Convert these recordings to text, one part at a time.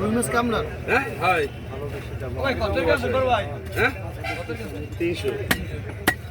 রুমেশ কামনার হ্যাঁ? হয়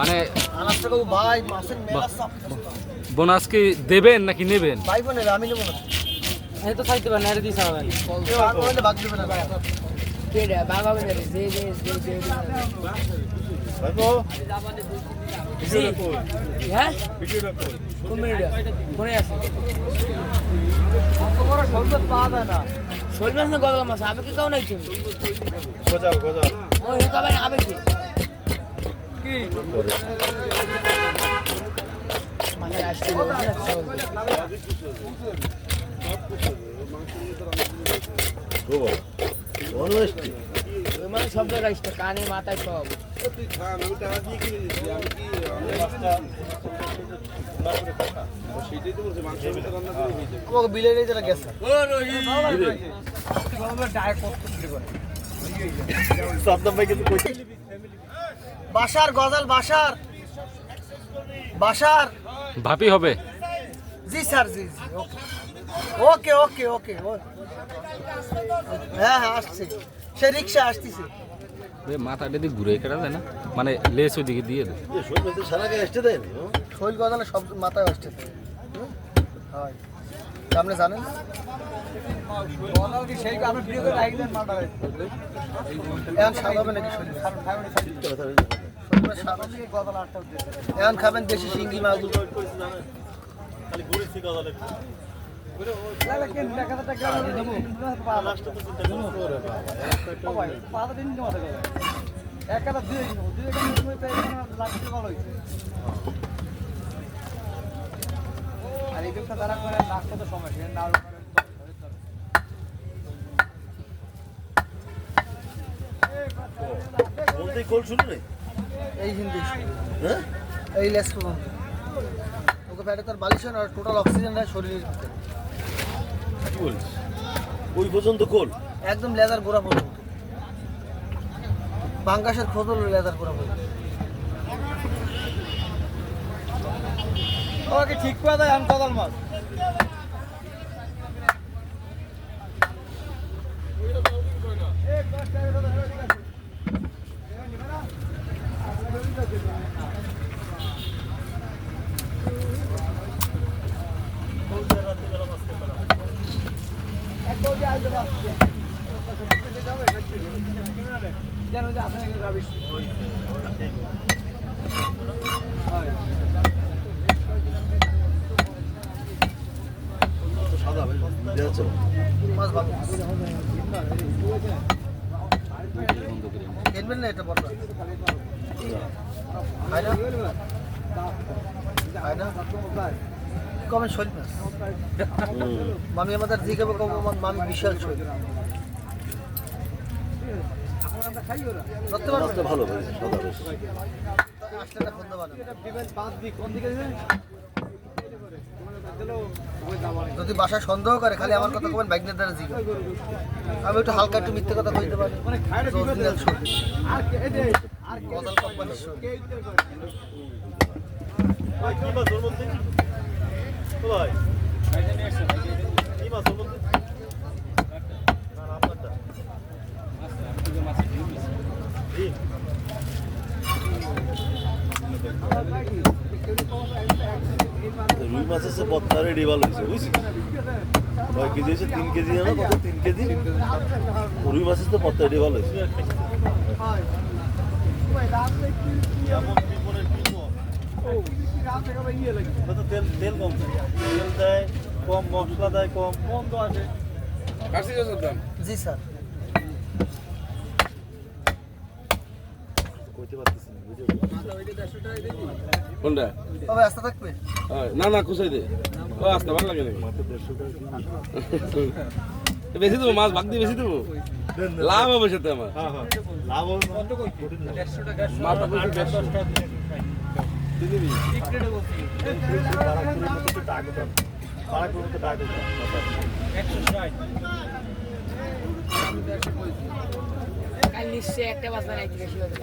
মানে মেলা চাপ বোনাস কি দেবেন নাকি নেবেন? ভাই বোনের আমি নেব না। এই তো থাকতে পারেন আর দিস হবে না কে হ্যাঁ? কাউ নাই তুমি আবে কি সব জায়গায় কানে মাথায় সব তুই খান আমি টাকা দিয়ে কিনে আমি কি ভাই কিন্তু বাসার গজাল বাসার। বাসার। ভাপি হবে। জি স্যার জি জি ওকে। ওকে ওকে ওকে হ্যাঁ হ্যাঁ আসছে। সে রিক্সা আসতেছে। এ মাথাটা দিয়ে ঘুরে কেটে যায় না? মানে লেস ওইদিকে দিয়ে দেয় শোল তো সারা গায়ে আসতে দেন শৈল গজালে সব মাথায় আসছে হুম? হয় আপনি জানেন এখন স্বাদ হবে নাকি কোল শুরু নেই এই হিন্দি হ্যাঁ? এই লেস ওকে পেটে তার বালিশ হয় না টোটাল অক্সিজেন দেয় শরীরের ভিতরে। কি বলিস ওই পর্যন্ত কোল? একদম লেদার গোড়া পর্যন্ত। বাঙ্গাসের খোঁজ হলো লেদার গোড়া পর্যন্ত। ওকে ঠিক করে দেয় আমি কদাল মাছ। সাদা ভাই দেওয়া চলো মাছ না এটা বড় কমেন শৈল মাছ মামি আমাদের দিকে মামি বিশাল শৈল ভালো আসলে না যদি বাসা সন্দেহ করে, খালি আমার কথা কবেন, বাইক দ্বারা জিগো আমি একটু হালকা একটু মিথ্যে কথা কইতে পারি। রুই মাছ আছে বত্তা রেডি ভালো হয়েছে বুঝছিস? কয় কেজি হয়েছে? তিন কেজি না কত? তিন কেজি? রুই মাছ আছে বত্তা রেডি ভালো হয়েছে। তেল তেল কম দেয়। তেল দেয় কম মশলা দেয় কম কম তো আছে জি স্যার। কোনটা? আস্তে থাকবে। না না কুসাই দে। ও আসতে ভালো লাগে বেশি দেবো মাছ ভাগ দিয়ে বেশি দেবো? লাভ হবে সেটা আমার। হ্যাঁ হ্যাঁ। লাভ হবে কত নিশ্চয়ই একটা বাস বানাইতে বেশি হবে